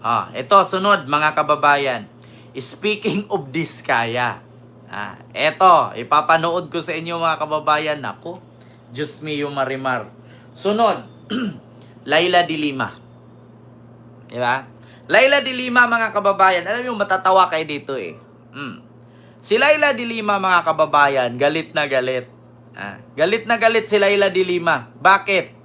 Ah, ito, sunod mga kababayan. Speaking of Diskaya. Ah, ito, ipapanood ko sa inyo mga kababayan. Nako, Diyos me yung marimar. Sunod, Laila de Lima. Di ba? Laila de Lima mga kababayan. Alam mo, matatawa kayo dito eh. Mm. Si Laila de Lima mga kababayan, galit na galit. Ah, galit na galit si Laila de Lima. Bakit?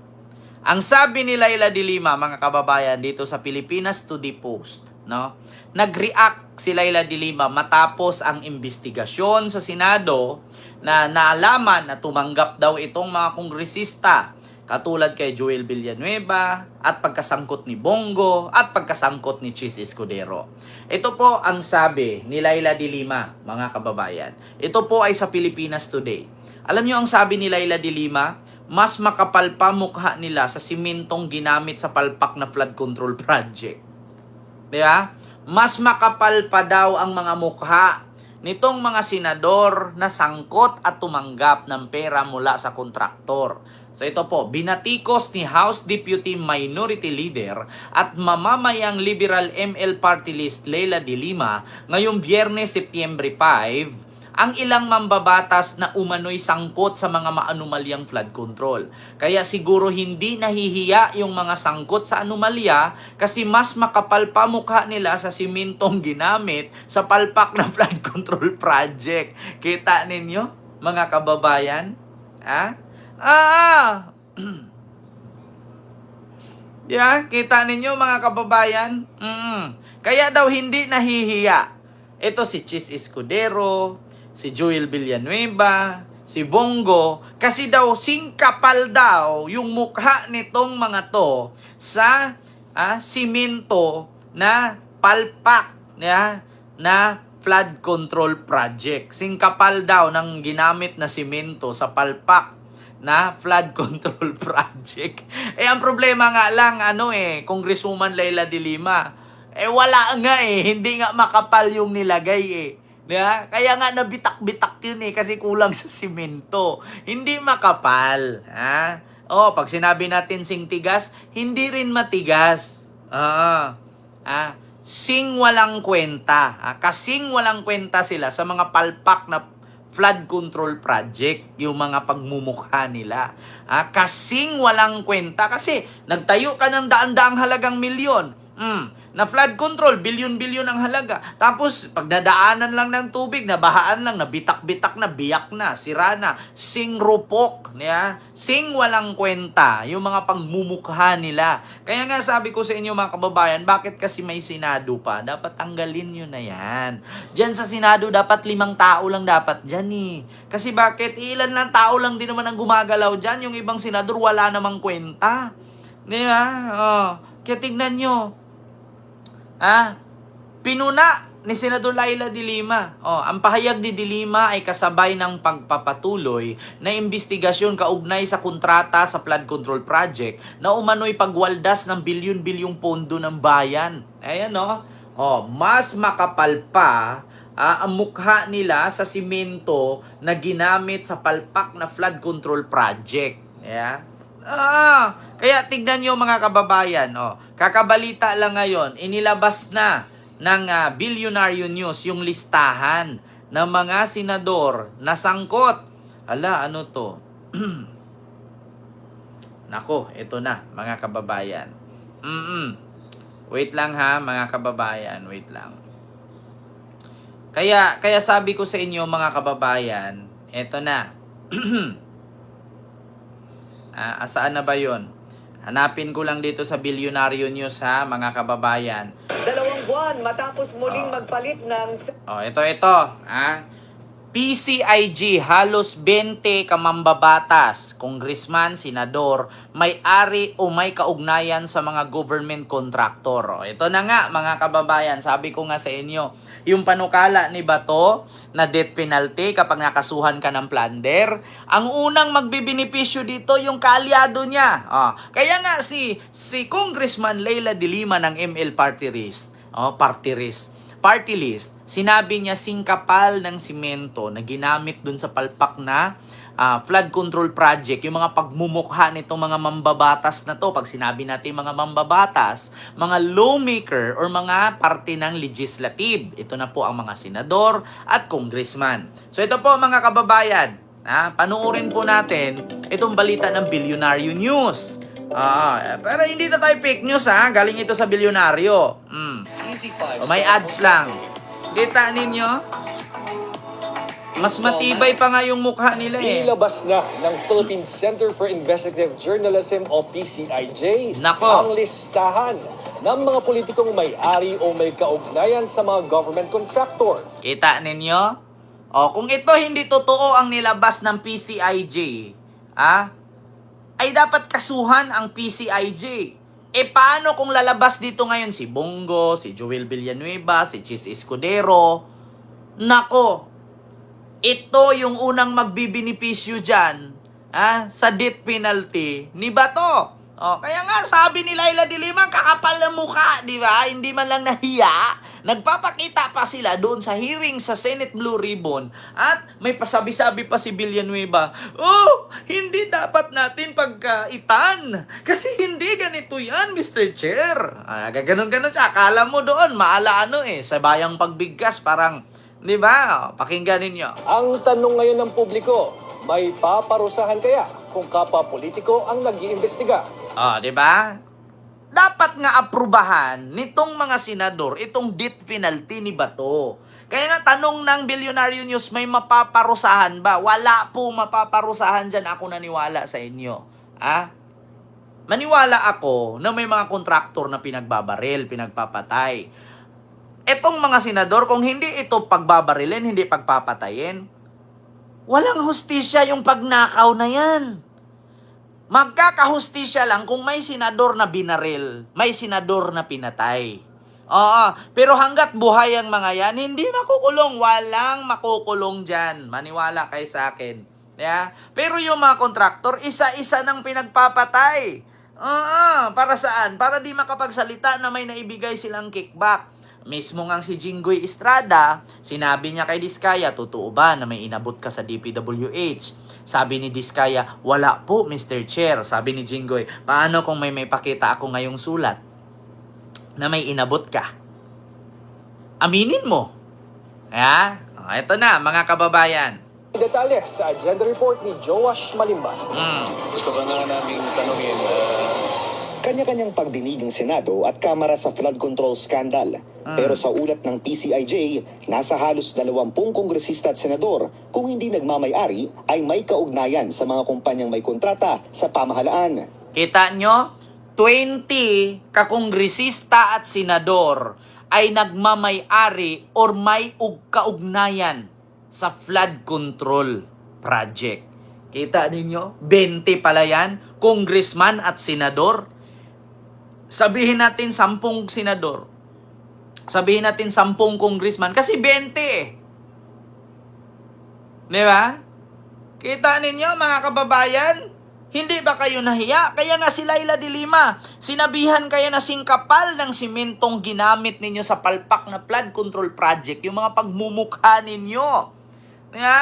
Ang sabi ni Laila de Lima, mga kababayan, dito sa Pilipinas Today Post, no? Nag-react si Laila de Lima matapos ang investigasyon sa Senado na naalaman na tumanggap daw itong mga kongresista katulad kay Joel Villanueva at pagkasangkot ni Bongo at pagkasangkot ni Chis Escudero. Ito po ang sabi ni Laila de Lima, mga kababayan. Ito po ay sa Pilipinas Today. Alam niyo ang sabi ni Laila de Lima? Mas makapal pa mukha nila sa simentong ginamit sa palpak na flood control project. Di ba? Mas makapal pa daw ang mga mukha nitong mga senador na sangkot at tumanggap ng pera mula sa kontraktor. So ito po, binatikos ni House Deputy Minority Leader at mamamayang Liberal ML Party List Leila de Lima ngayong Biyernes, Setyembre 5, ang ilang mambabatas na umano'y sangkot sa mga maanumalyang flood control. Kaya siguro hindi nahihiya yung mga sangkot sa anomalya kasi mas makapal pa mukha nila sa simentong ginamit sa palpak na flood control project. Kita ninyo, mga kababayan? Ha? Ah! yeah, kita ninyo mga kababayan? Mm. Kaya daw hindi nahihiya. Ito si Chis Escudero, si Joel Villanueva, si Bongo, kasi daw singkapal daw yung mukha nitong mga to sa ah, simento na palpak ya, na flood control project. Singkapal daw ng ginamit na simento sa palpak na flood control project. Eh ang problema nga lang ano eh, Congresswoman Leila de Lima, eh wala nga eh, hindi nga makapal yung nilagay eh. Diba? Kaya nga nabitak-bitak yun eh kasi kulang sa simento. Hindi makapal. Ha? Oh, pag sinabi natin sing tigas, hindi rin matigas. Ah. Ah, sing walang kwenta. Ah, kasing walang kwenta sila sa mga palpak na flood control project, yung mga pagmumukha nila. Ah, kasing walang kwenta kasi nagtayo ka ng daan-daang halagang milyon. Mm, na flood control, bilyon-bilyon ang halaga. Tapos, pagdadaanan lang ng tubig, nabahaan lang, nabitak-bitak na, biyak na, sira na, sing rupok, niya? sing walang kwenta, yung mga pagmumukha nila. Kaya nga sabi ko sa inyo mga kababayan, bakit kasi may Senado pa? Dapat tanggalin nyo na yan. Diyan sa Senado, dapat limang tao lang dapat dyan eh. Kasi bakit? Ilan lang tao lang din naman ang gumagalaw dyan. Yung ibang senador, wala namang kwenta. Di ba? Oh. Kaya tignan nyo, Ah, pinuna ni Senador Laila de Lima. Oh, ang pahayag ni de Lima ay kasabay ng pagpapatuloy na investigasyon kaugnay sa kontrata sa flood control project na umano'y pagwaldas ng bilyon-bilyong pondo ng bayan. Ayan no. Oh, mas makapal pa ah, ang mukha nila sa simento na ginamit sa palpak na flood control project. Yeah. Ah, kaya tignan nyo mga kababayan, oh, kakabalita lang ngayon, inilabas na ng uh, Billionaire News yung listahan ng mga senador na sangkot. Ala, ano to? Nako, ito na mga kababayan. Mm Wait lang ha, mga kababayan, wait lang. Kaya kaya sabi ko sa inyo mga kababayan, ito na. Ah, asaan na ba yon? Hanapin ko lang dito sa Bilyonaryo News ha, mga kababayan. Dalawang buwan matapos muling magpalit ng Oh, ito, ito. Ha? PCIG, halos 20 kamambabatas, congressman, senador, may-ari o may kaugnayan sa mga government contractor. Ito na nga, mga kababayan, sabi ko nga sa inyo, yung panukala ni Bato na death penalty kapag nakasuhan ka ng plunder, ang unang magbibinipisyo dito yung kaalyado niya. Oh, kaya nga si si Congressman Leila de Lima ng ML Party List, oh, Party List, party list, sinabi niya singkapal ng simento na ginamit dun sa palpak na ah, flood control project, yung mga pagmumukha nitong mga mambabatas na to, pag sinabi natin mga mambabatas, mga lawmaker or mga parte ng legislative. Ito na po ang mga senador at congressman. So ito po mga kababayan, ah, panuorin po natin itong balita ng Bilyonaryo News. Ah, pero hindi na tayo fake news ha, galing ito sa Bilyonaryo. Mm. O, may ads lang. Kita ninyo? Mas matibay pa nga yung mukha nila eh. Nilabas na ng Philippine Center for Investigative Journalism o PCIJ Nako. ang listahan ng mga politikong may-ari o may kaugnayan sa mga government contractor. Kita ninyo? O, kung ito hindi totoo ang nilabas ng PCIJ, ah, ay dapat kasuhan ang PCIJ. E paano kung lalabas dito ngayon si Bongo, si Joel Villanueva, si Chis Escudero? Nako, ito yung unang magbibinipisyo dyan ah, sa death penalty ni Bato. O, kaya nga sabi ni Laila de Lima, kakapal ng mukha, di ba? Hindi man lang nahiya. Nagpapakita pa sila doon sa hearing sa Senate Blue Ribbon at may pasabi-sabi pa si Villanueva, Oh, hindi dapat natin pagkaitan. Kasi hindi ganito yan, Mr. Chair. Ah, gaganon-ganon siya. Akala mo doon, maala ano eh, sa bayang pagbigkas, parang, di ba? O, Pakinggan ninyo. Ang tanong ngayon ng publiko, may paparusahan kaya kung kapwa politiko ang nag-iimbestiga? Oh, 'di ba? Dapat nga aprubahan nitong mga senador itong death penalty ni Bato. Kaya nga tanong ng Billionaire News, may mapaparusahan ba? Wala po mapaparusahan dyan. Ako naniwala sa inyo. Ah? Maniwala ako na may mga kontraktor na pinagbabaril, pinagpapatay. Etong mga senador, kung hindi ito pagbabarilin, hindi pagpapatayin, walang hustisya yung pagnakaw na yan. Magkakahustisya lang kung may senador na binaril, may senador na pinatay. Oo, pero hanggat buhay ang mga yan, hindi makukulong. Walang makukulong dyan. Maniwala kay sa akin. Yeah? Pero yung mga kontraktor, isa-isa nang pinagpapatay. Oo, para saan? Para di makapagsalita na may naibigay silang kickback. Mismo ngang si Jinggoy Estrada, sinabi niya kay Diskaya, totoo ba na may inabot ka sa DPWH? Sabi ni Diskaya, wala po Mr. Chair. Sabi ni Jinggoy, paano kung may may pakita ako ngayong sulat na may inabot ka? Aminin mo. Ha? Oh, ito na, mga kababayan. Detalye sa agenda report ni Joash Malimba. Mm. Gusto ka na namin tanungin, ah, Kanya-kanyang pagdinig ng Senado at Kamara sa flood control scandal. Pero sa ulat ng PCIJ, nasa halos 20 kongresista at senador kung hindi nagmamay-ari ay may kaugnayan sa mga kumpanyang may kontrata sa pamahalaan. Kita nyo? 20 kakongresista at senador ay nagmamay-ari or may ug kaugnayan sa flood control project. Kita ninyo? 20 pala yan, congressman at senador. Sabihin natin 10 senador. Sabihin natin 10 congressman kasi 20 eh. Di ba? Kita ninyo mga kababayan? Hindi ba kayo nahiya? Kaya nga si Laila de Lima, sinabihan kayo na singkapal ng simentong ginamit ninyo sa palpak na flood control project, yung mga pagmumukha ninyo. Nga,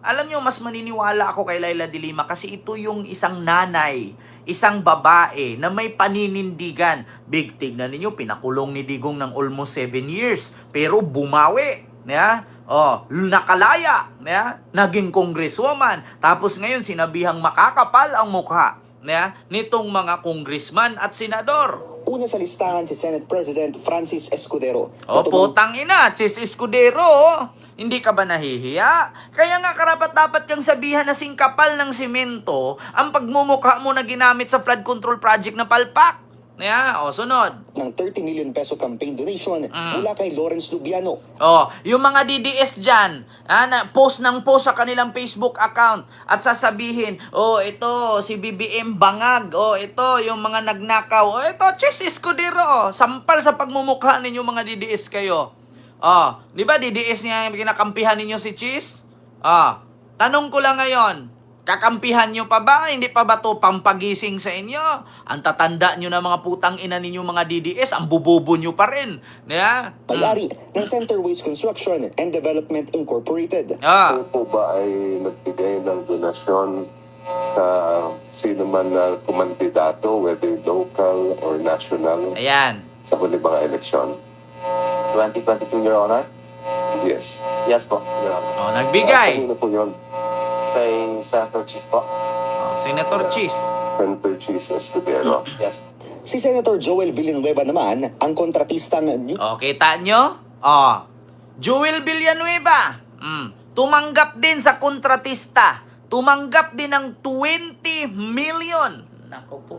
alam nyo, mas maniniwala ako kay Laila de Lima kasi ito yung isang nanay, isang babae na may paninindigan. Big tignan ninyo, pinakulong ni Digong ng almost 7 years, pero bumawi. Yeah? Oh, nakalaya, yeah? Naging congresswoman. Tapos ngayon sinabihang makakapal ang mukha, yeah? nitong mga congressman at senador. Una sa listahan si Senate President Francis Escudero. O na tumang- putang ina, Chis Escudero, hindi ka ba nahihiya? Kaya nga karapat dapat kang sabihan na singkapal ng simento ang pagmumukha mo na ginamit sa flood control project na palpak. Yeah, o sunod. ng 30 million peso campaign donation Mm. mula kay Lawrence Lubiano. Oh, yung mga DDS dyan, ah, na post ng post sa kanilang Facebook account at sasabihin, oh, ito, si BBM Bangag, oh, ito, yung mga nagnakaw, oh, ito, Chis Escudero, oh, sampal sa pagmumukha ninyo mga DDS kayo. Oh, di ba DDS niya yung kinakampihan ninyo si Chis? Ah, tanong ko lang ngayon, Kakampihan nyo pa ba? Hindi pa ba to pampagising sa inyo? Ang tatanda nyo na mga putang ina ninyo mga DDS, ang bubobo nyo pa rin. Yeah? Pag-ari ng Centerways Construction and Development Incorporated. Ah. Kayo po ba ay nagbigay ng donasyon sa sino man na kumandidato, whether local or national, Ayan. sa huli mga eleksyon? 2022, Your Honor? Yes. Yes po. Oh, Ah, nagbigay. kanino po yun? Kay Senator Cheese po? Oh, Senator Cheese. Senator Cheese Escudero. Yes. Si Senator Joel Villanueva naman ang kontratistang New Oh, kita nyo? Oh. Joel Villanueva. Mm. Tumanggap din sa kontratista. Tumanggap din ng 20 million. Nako po.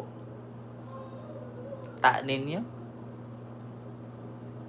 Ta ninyo?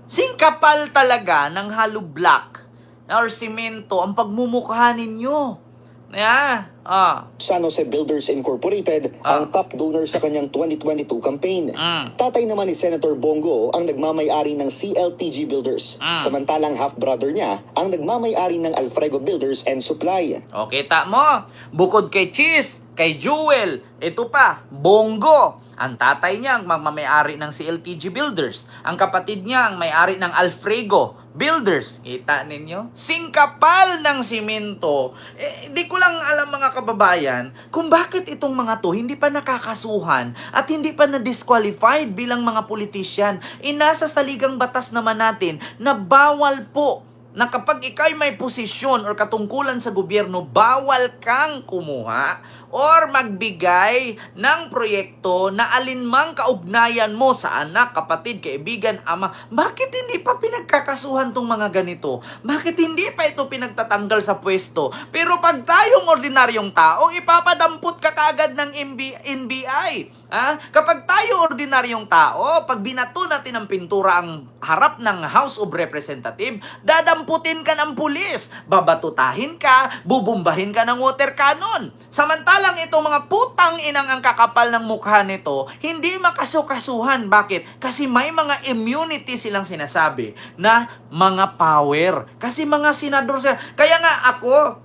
Singkapal talaga ng hollow block or simento ang pagmumukha ninyo. Yeah. Ah. San Jose Builders Incorporated Ah. ang top donor sa kanyang 2022 campaign. Mm. Tatay naman ni Senator Bongo ang nagmamay-ari ng CLTG Builders, Ah. samantalang half-brother niya ang nagmamay-ari ng Alfrego Builders and Supply. O, kita mo, bukod kay Cheese, kay Jewel, ito pa, Bongo. Ang tatay niya ang magmamayari ng CLTG Builders. Ang kapatid niya ang may-ari ng Alfrego Builders. Kita ninyo? Singkapal ng simento. Eh, ko lang alam mga kababayan kung bakit itong mga to hindi pa nakakasuhan at hindi pa na-disqualified bilang mga politisyan. Inasa sa ligang batas naman natin na bawal po na kapag ikay may posisyon or katungkulan sa gobyerno, bawal kang kumuha or magbigay ng proyekto na alinmang kaugnayan mo sa anak, kapatid, kaibigan, ama. Bakit hindi pa pinagkakasuhan tong mga ganito? Bakit hindi pa ito pinagtatanggal sa pwesto? Pero pag tayong ordinaryong tao, ipapadampot ka kagad ng MB- NBI. Ha? Kapag tayo ordinaryong tao, pag binato natin ng pintura ang harap ng House of Representative, dadamputin ka ng pulis, babatutahin ka, bubumbahin ka ng water cannon. Samantalang itong mga putang inang ang kakapal ng mukha nito, hindi makasukasuhan. Bakit? Kasi may mga immunity silang sinasabi na mga power. Kasi mga senador sila. Kaya nga ako,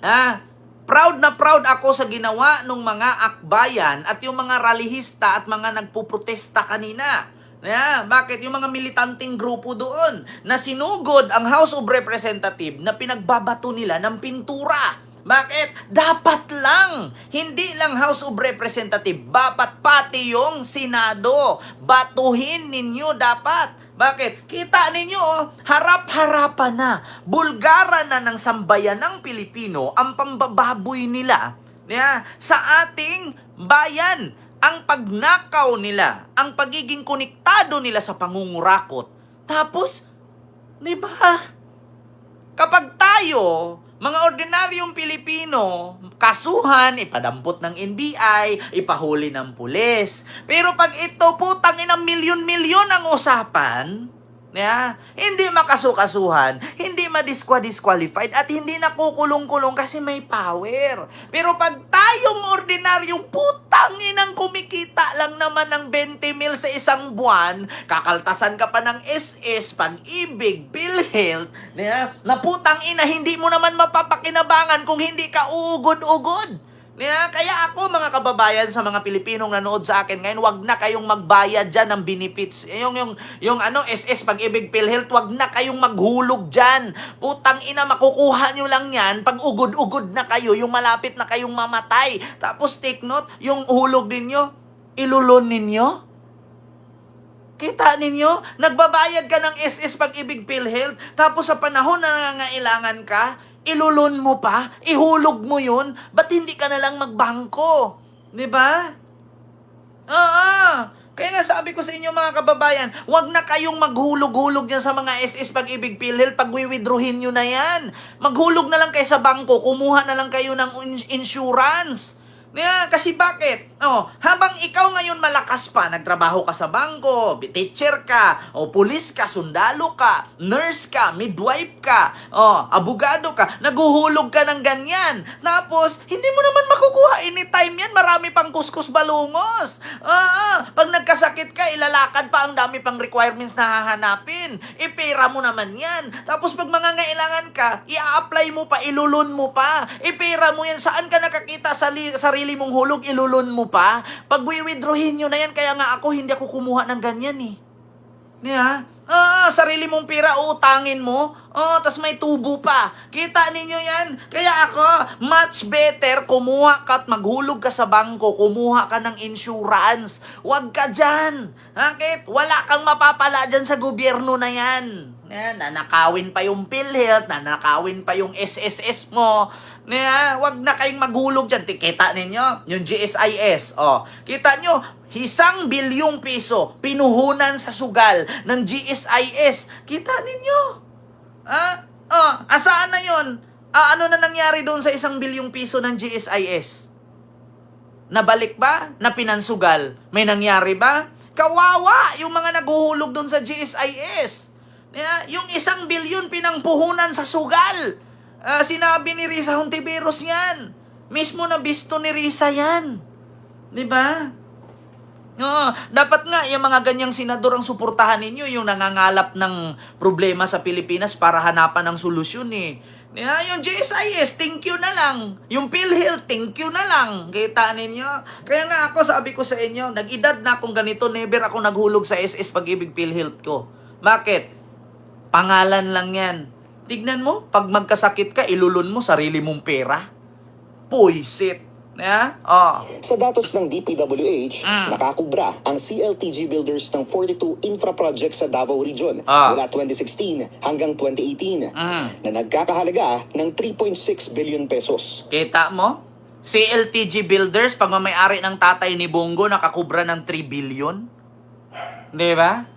ah, proud na proud ako sa ginawa ng mga akbayan at yung mga ralihista at mga nagpuprotesta kanina. Yeah, bakit yung mga militanteng grupo doon na sinugod ang House of Representative na pinagbabato nila ng pintura? Bakit? Dapat lang. Hindi lang House of Representative. Dapat pati yung Senado. Batuhin ninyo dapat. Bakit? Kita ninyo, oh, harap-harapan na. Bulgara na ng sambayan ng Pilipino ang pambababoy nila yeah, sa ating bayan. Ang pagnakaw nila, ang pagiging konektado nila sa pangungurakot. Tapos, di ba? Kapag tayo, mga ordinaryong Pilipino, kasuhan, ipadampot ng NBI, ipahuli ng pulis. Pero pag ito putang ina milyon-milyon ang usapan, yeah, hindi makasukasuhan, hindi madisqualified at hindi nakukulong-kulong kasi may power. Pero pag tayong ordinaryong putang inang kumikita lang naman ng 20 mil sa isang buwan, kakaltasan ka pa ng SS, pag-ibig, PhilHealth, yeah, na putang ina, hindi mo naman mapapakinabangan kung hindi ka ugod-ugod. Kaya ako mga kababayan sa mga Pilipinong nanood sa akin ngayon, wag na kayong magbayad diyan ng benefits. Eh, Yung yung yung ano SS pag-ibig PhilHealth, wag na kayong maghulog diyan. Putang ina makukuha nyo lang 'yan pag ugod-ugod na kayo, yung malapit na kayong mamatay. Tapos take note, yung hulog ninyo, ilulon ninyo. Kita ninyo? Nagbabayad ka ng SS pag-ibig PhilHealth, tapos sa panahon na nangangailangan ka, ilulun mo pa, ihulog mo yun, ba't hindi ka na lang magbangko? Di ba? Oo. Kaya nga sabi ko sa inyo mga kababayan, wag na kayong maghulog-hulog dyan sa mga SS Pag-ibig PhilHealth pag withdrawin nyo na yan. Maghulog na lang kayo sa bangko, kumuha na lang kayo ng ins- insurance. Yeah, kasi bakit? Oh, habang ikaw ngayon malakas pa, nagtrabaho ka sa bangko, teacher ka, o pulis ka, sundalo ka, nurse ka, midwife ka, oh, abogado ka, naguhulog ka ng ganyan. Tapos, hindi mo naman makukuha anytime yan, marami pang kuskus balungos. Oo, pag nagkasakit ka, ilalakad pa ang dami pang requirements na hahanapin. Ipera mo naman yan. Tapos pag mangangailangan ka, i-apply mo pa, ilulun mo pa. Ipera mo yan. Saan ka nakakita sa li- sarili mong hulog, ilulun mo pa. Pag withdrawin nyo na yan, kaya nga ako hindi ako kumuha ng ganyan eh. Niya? Ah, sarili mong pira utangin mo. Oh, tas may tubo pa. Kita ninyo 'yan. Kaya ako, much better kumuha ka at maghulog ka sa bangko, kumuha ka ng insurance. Huwag ka diyan. Bakit? Wala kang mapapala diyan sa gobyerno na 'yan. Yan, nanakawin pa yung PhilHealth, nanakawin pa yung SSS mo. Niya, wag na kayong maghulog dyan. Kita ninyo, yung GSIS. Oh, kita nyo, isang bilyong piso pinuhunan sa sugal ng GSIS. Kita ninyo. Ah, oh, asaan na yon? Ah, ano na nangyari doon sa isang bilyong piso ng GSIS? Nabalik ba? Na pinansugal? May nangyari ba? Kawawa yung mga naguhulog doon sa GSIS. Yeah, yung isang bilyon pinangpuhunan sa sugal. Ah, sinabi ni Risa Hontiveros yan. Mismo na bisto ni Risa yan. Di ba? Oo, dapat nga yung mga ganyang senador ang suportahan ninyo, yung nangangalap ng problema sa Pilipinas para hanapan ng solusyon eh. Yeah, yung GSIS, thank you na lang. Yung PhilHealth, thank you na lang. Kita ninyo? Kaya nga ako, sabi ko sa inyo, nag-edad na akong ganito, never ako naghulog sa SS Pag-ibig PhilHealth ko. Bakit? Pangalan lang yan. Tignan mo, pag magkasakit ka, ilulun mo sarili mong pera. Puisit. Yeah? Oh. Sa datos ng DPWH, Mm. nakakubra ang CLTG builders ng 42 infra projects sa Davao Region Ah. mula 2016 hanggang 2018 Mm. na nagkakahalaga ng 3.6 billion pesos. Kita mo? CLTG Builders, pagmamayari ng tatay ni Bongo, nakakubra ng 3 billion. Di ba?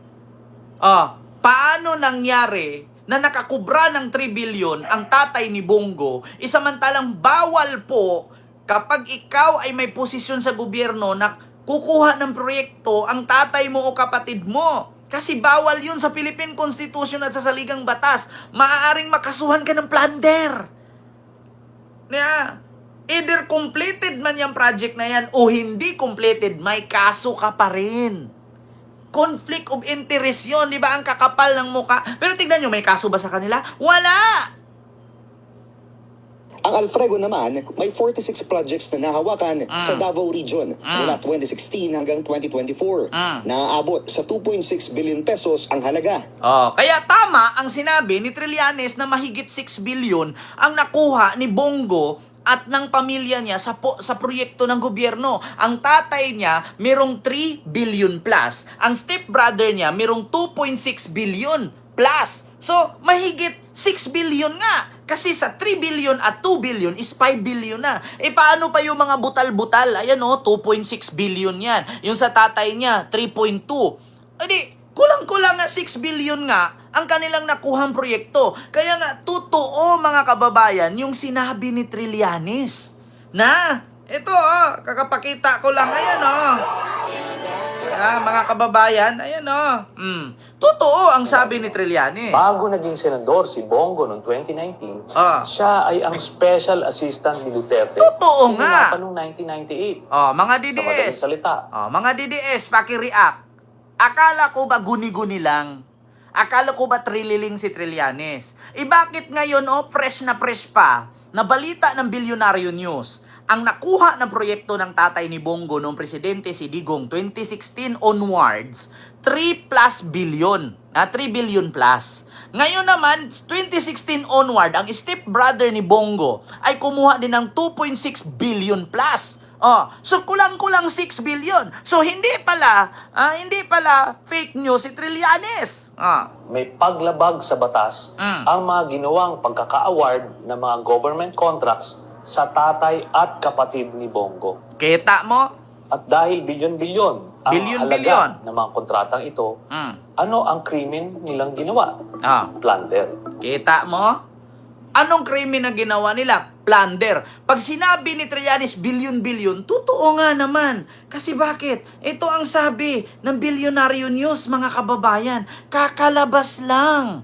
Oh, paano nangyari na nakakubra ng 3 billion ang tatay ni Bongo, isamantalang bawal po kapag ikaw ay may posisyon sa gobyerno na kukuha ng proyekto ang tatay mo o kapatid mo. Kasi bawal yun sa Philippine Constitution at sa saligang batas. Maaaring makasuhan ka ng plunder. Yeah. Either completed man yung project na yan o hindi completed, may kaso ka pa rin. Conflict of interest yun, di ba? Ang kakapal ng muka. Pero tignan nyo, may kaso ba sa kanila? Wala! Ang Alfrego naman, may 46 projects na nahawakan Mm. sa Davao Region mula 2016 hanggang 2024 Mm. na aabot sa 2.6 billion pesos ang halaga. Oh, kaya tama ang sinabi ni Trillanes na mahigit 6 billion ang nakuha ni Bongo at ng pamilya niya sa po, sa proyekto ng gobyerno. Ang tatay niya merong 3 billion plus. Ang stepbrother niya merong 2.6 billion plus. So, mahigit 6 billion nga. Kasi sa 3 billion at 2 billion is 5 billion na. E paano pa yung mga butal-butal? Ayan o, 2.6 billion yan. Yung sa tatay niya, 3.2. Edi, kulang-kulang nga 6 billion nga ang kanilang nakuhang proyekto. Kaya nga, totoo mga kababayan, yung sinabi ni Trillanes. Na, ito oh, kakapakita ko lang, ayan oh. Ah, mga kababayan, ayan oh. Mm. Totoo ang sabi ni Trillanes. Bago naging senador si Bongo noong 2019, Ah. siya ay ang special assistant ni Duterte. Totoo nga. Sinapa noong 1998. Oh, mga Sa DDS. salita. Oh, mga DDS, paki-react. Akala ko ba guni-guni lang? Akala ko ba trililing si Trillanes? Eh bakit ngayon, oh, fresh na fresh pa, na balita ng Bilyonaryo News, ang nakuha ng proyekto ng tatay ni Bongo noong presidente si Digong 2016 onwards, 3 plus billion. Ah, 3 billion plus. Ngayon naman, 2016 onward, ang stepbrother ni Bongo ay kumuha din ng 2.6 billion plus. Oh, so kulang-kulang 6 billion. So hindi pala, ah, hindi pala fake news si Trillanes. Ah. May paglabag sa batas Mm. ang mga ginawang pagkaka-award ng mga government contracts sa tatay at kapatid ni Bongo. Kita mo? At dahil bilyon-bilyon ang Bilyon-bilyon. halaga ng mga kontratang ito, Mm. ano ang krimen nilang ginawa? Ah. Plunder. Kita mo? Anong krimen na ginawa nila? Plunder. Pag sinabi ni Trillanes bilyon-bilyon, totoo nga naman. Kasi bakit? Ito ang sabi ng Bilyonaryo News, mga kababayan. Kakalabas lang.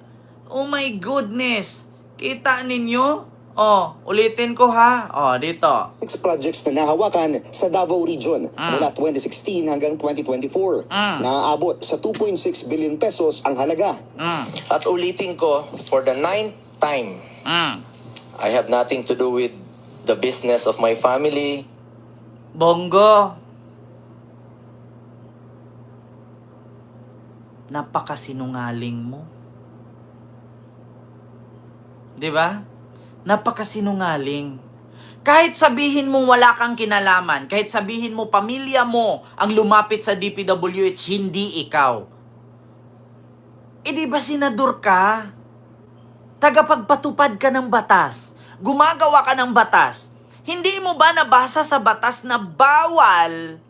Oh my goodness. Kita ninyo? Oh, ulitin ko ha. Oh, dito. Six projects na nahawakan sa Davao Region Mm. mula 2016 hanggang 2024. Mm. Naaabot sa 2.6 billion pesos ang halaga. Mm. At ulitin ko, for the ninth time, Mm. I have nothing to do with the business of my family. Bongo. Napakasinungaling mo. 'Di ba? Napakasinungaling. Kahit sabihin mo wala kang kinalaman, kahit sabihin mo pamilya mo ang lumapit sa DPWH, hindi ikaw. E di ba senador ka? Tagapagpatupad ka ng batas. Gumagawa ka ng batas. Hindi mo ba nabasa sa batas na bawal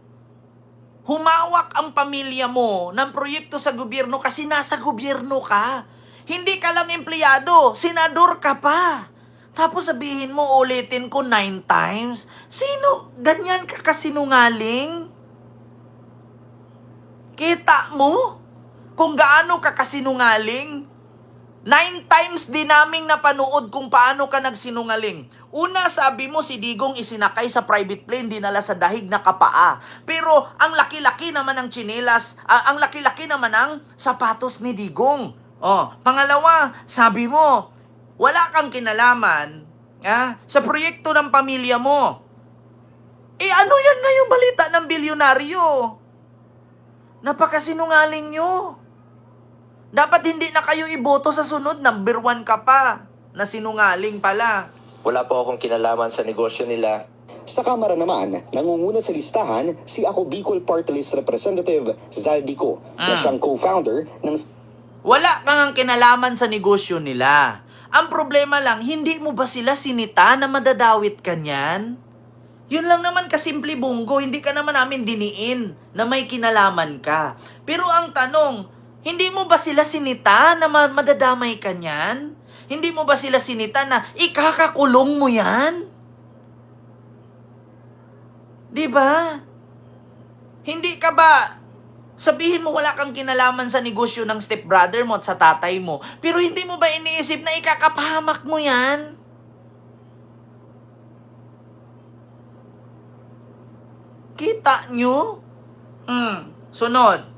humawak ang pamilya mo ng proyekto sa gobyerno kasi nasa gobyerno ka? Hindi ka lang empleyado, senador ka pa. Tapos sabihin mo, ulitin ko nine times. Sino? Ganyan ka kasinungaling? Kita mo? Kung gaano ka kasinungaling? Nine times din naming napanood kung paano ka nagsinungaling. Una, sabi mo si Digong isinakay sa private plane, dinala sa dahig na kapaa. Pero ang laki-laki naman ng chinelas, ah, ang laki-laki naman ng sapatos ni Digong. Oh, pangalawa, sabi mo, wala kang kinalaman ah, sa proyekto ng pamilya mo. Eh ano yan nga yung balita ng bilyonaryo? Napakasinungaling nyo. Dapat hindi na kayo iboto sa sunod. Number one ka pa. Na sinungaling pala. Wala po akong kinalaman sa negosyo nila. Sa Kamara naman, nangunguna sa listahan si Ako Bicol Party List Representative Zaldico na Ah. siyang co-founder ng Wala kang ang kinalaman sa negosyo nila. Ang problema lang, hindi mo ba sila sinita na madadawit ka niyan? Yun lang naman kasimple bunggo, hindi ka naman namin diniin na may kinalaman ka. Pero ang tanong, hindi mo ba sila sinita na ma- madadamay ka niyan? Hindi mo ba sila sinita na ikakakulong mo yan? Di ba? Hindi ka ba sabihin mo wala kang kinalaman sa negosyo ng stepbrother mo at sa tatay mo, pero hindi mo ba iniisip na ikakapahamak mo yan? Kita nyo? Hmm. Sunod.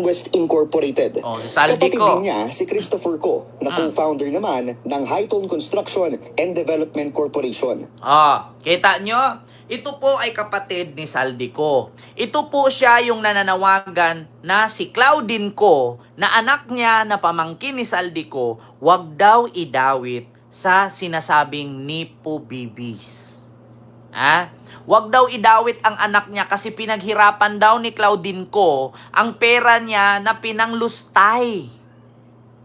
West Incorporated. Oh, Saldi Kapatid ko. din niya si Christopher Ko na Ah. co-founder naman ng Hightone Construction and Development Corporation. Ah, kita nyo? Ito po ay kapatid ni Saldico. Ito po siya yung nananawagan na si Claudine ko na anak niya na pamangkin ni Saldico, wag daw idawit sa sinasabing Nipo Bibis. Ha? Wag daw idawit ang anak niya kasi pinaghirapan daw ni Claudine ko ang pera niya na pinanglustay.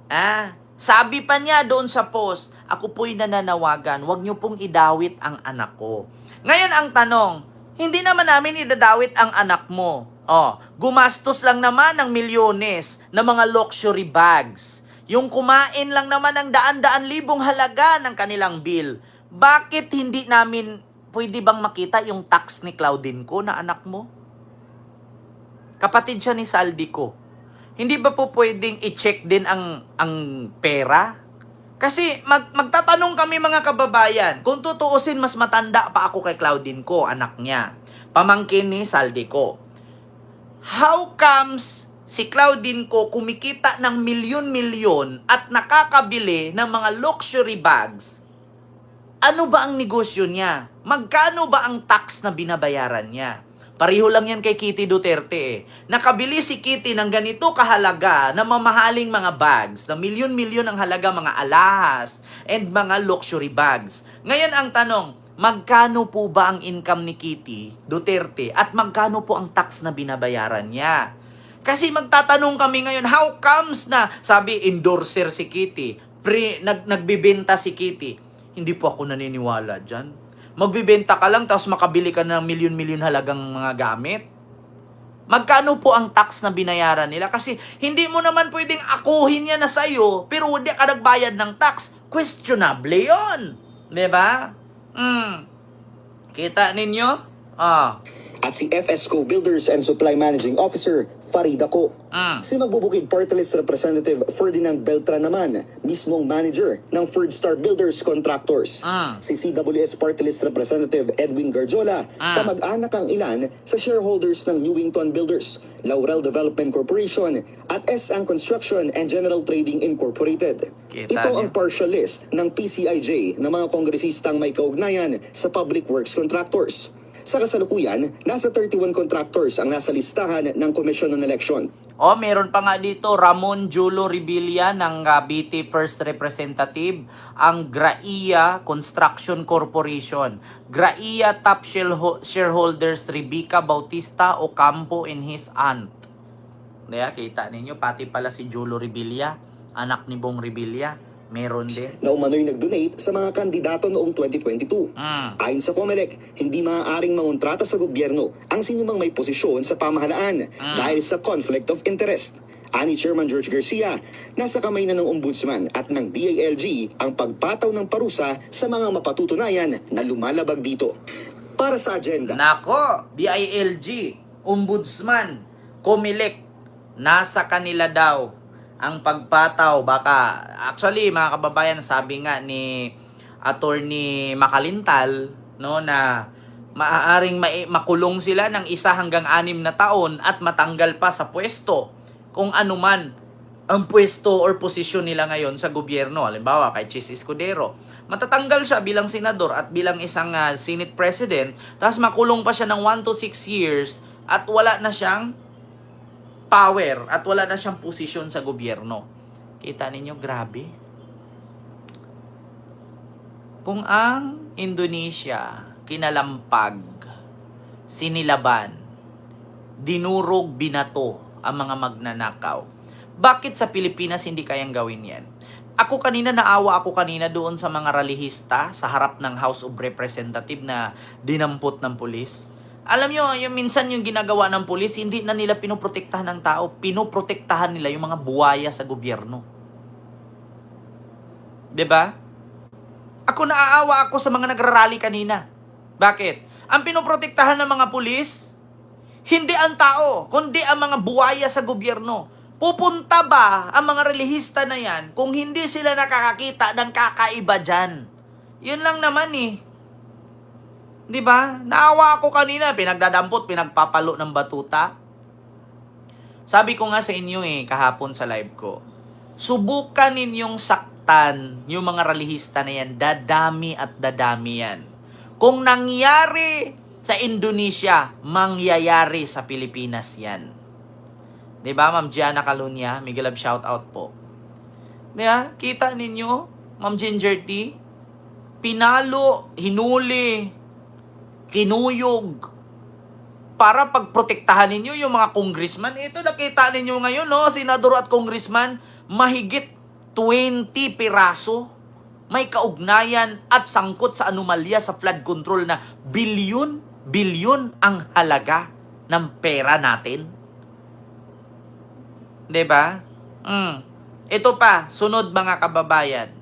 Ah, sabi pa niya doon sa post, ako po'y nananawagan, wag niyo pong idawit ang anak ko. Ngayon ang tanong, hindi naman namin idadawit ang anak mo. Oh, gumastos lang naman ng milyones na mga luxury bags. Yung kumain lang naman ng daan-daan libong halaga ng kanilang bill. Bakit hindi namin pwede bang makita yung tax ni Claudine ko na anak mo? Kapatid siya ni Saldi ko. Hindi ba po pwedeng i-check din ang ang pera? Kasi mag, magtatanong kami mga kababayan, kung tutuusin mas matanda pa ako kay Claudine ko, anak niya. Pamangkin ni Saldi ko. How comes si Claudine ko kumikita ng milyon-milyon at nakakabili ng mga luxury bags? Ano ba ang negosyo niya? Magkano ba ang tax na binabayaran niya? Pareho lang yan kay Kitty Duterte eh. Nakabili si Kitty ng ganito kahalaga na mamahaling mga bags, na milyon-milyon ang halaga mga alahas and mga luxury bags. Ngayon ang tanong, magkano po ba ang income ni Kitty Duterte at magkano po ang tax na binabayaran niya? Kasi magtatanong kami ngayon, how comes na, sabi, endorser si Kitty, pre, nag, nagbibenta si Kitty. Hindi po ako naniniwala dyan. Magbibenta ka lang tapos makabili ka ng milyon-milyon halagang mga gamit. Magkano po ang tax na binayaran nila? Kasi hindi mo naman pwedeng akuhin yan na sa'yo, pero hindi ka nagbayad ng tax. Questionable Di ba? Mm. Kita ninyo? Ah. At si FSCO Builders and Supply Managing Officer Farida Ko. Mm. Si Magbubukid Party List Representative Ferdinand Beltran naman, mismong manager ng Third Star Builders Contractors. Mm. Si CWS Party List Representative Edwin Garjola, Mm. kamag-anak ang ilan sa shareholders ng Newington Builders, Laurel Development Corporation at S.Ang Construction and General Trading Incorporated. Kita Ito niyo. ang partial list ng PCIJ ng mga kongresistang may kaugnayan sa public works contractors. Sa kasalukuyan, nasa 31 contractors ang nasa listahan ng Commission on Election. O, meron pa nga dito, Ramon Julo Revilla ng uh, BT First Representative, ang Graia Construction Corporation. Graia top shareho- shareholders Rebecca Bautista Ocampo and his aunt. Kaya kita ninyo, pati pala si Julo Revilla, anak ni Bong Revilla, meron din. na umano'y nag-donate sa mga kandidato noong 2022. Mm. Ayon sa COMELEC, hindi maaaring mangontrata sa gobyerno ang sinumang may posisyon sa pamahalaan dahil sa conflict of interest. Ani Chairman George Garcia, nasa kamay na ng Ombudsman at ng DILG ang pagpataw ng parusa sa mga mapatutunayan na lumalabag dito. Para sa agenda, Nako, BILG, Ombudsman, Comelec, nasa kanila daw ang pagpataw. Baka, actually, mga kababayan, sabi nga ni Attorney Makalintal, no, na maaaring ma- makulong sila ng isa hanggang anim na taon at matanggal pa sa pwesto kung anuman ang pwesto or posisyon nila ngayon sa gobyerno. Halimbawa, kay Chis Escudero. Matatanggal siya bilang senador at bilang isang ah, Senate President, tapos makulong pa siya ng 1 to 6 years at wala na siyang power at wala na siyang posisyon sa gobyerno. Kita ninyo, grabe. Kung ang Indonesia kinalampag, sinilaban, dinurog, binato ang mga magnanakaw, bakit sa Pilipinas hindi kayang gawin yan? Ako kanina, naawa ako kanina doon sa mga ralihista sa harap ng House of Representative na dinampot ng pulis. Alam nyo, yung minsan yung ginagawa ng pulis, hindi na nila pinoprotektahan ng tao, pinoprotektahan nila yung mga buwaya sa gobyerno. ba? Ako naaawa ako sa mga nagrarally kanina. Bakit? Ang pinoprotektahan ng mga pulis, hindi ang tao, kundi ang mga buwaya sa gobyerno. Pupunta ba ang mga relihista na yan kung hindi sila nakakakita ng kakaiba dyan? Yun lang naman eh. Di ba? Naawa ako kanina, pinagdadampot, pinagpapalo ng batuta. Sabi ko nga sa inyo eh, kahapon sa live ko, subukan ninyong saktan yung mga relihista na yan, dadami at dadami yan. Kung nangyari sa Indonesia, mangyayari sa Pilipinas yan. 'Di ba, Ma'am Gianna Calunya? Miguel Love shout out po. 'Di ba? Kita ninyo, Ma'am Ginger T, pinalo, hinuli, kinuyog para pagprotektahan ninyo yung mga congressman. Ito nakita ninyo ngayon, no, senador at congressman, mahigit 20 piraso may kaugnayan at sangkot sa anomalya sa flood control na bilyon, bilyon ang halaga ng pera natin. 'Di ba? Mm. Ito pa, sunod mga kababayan.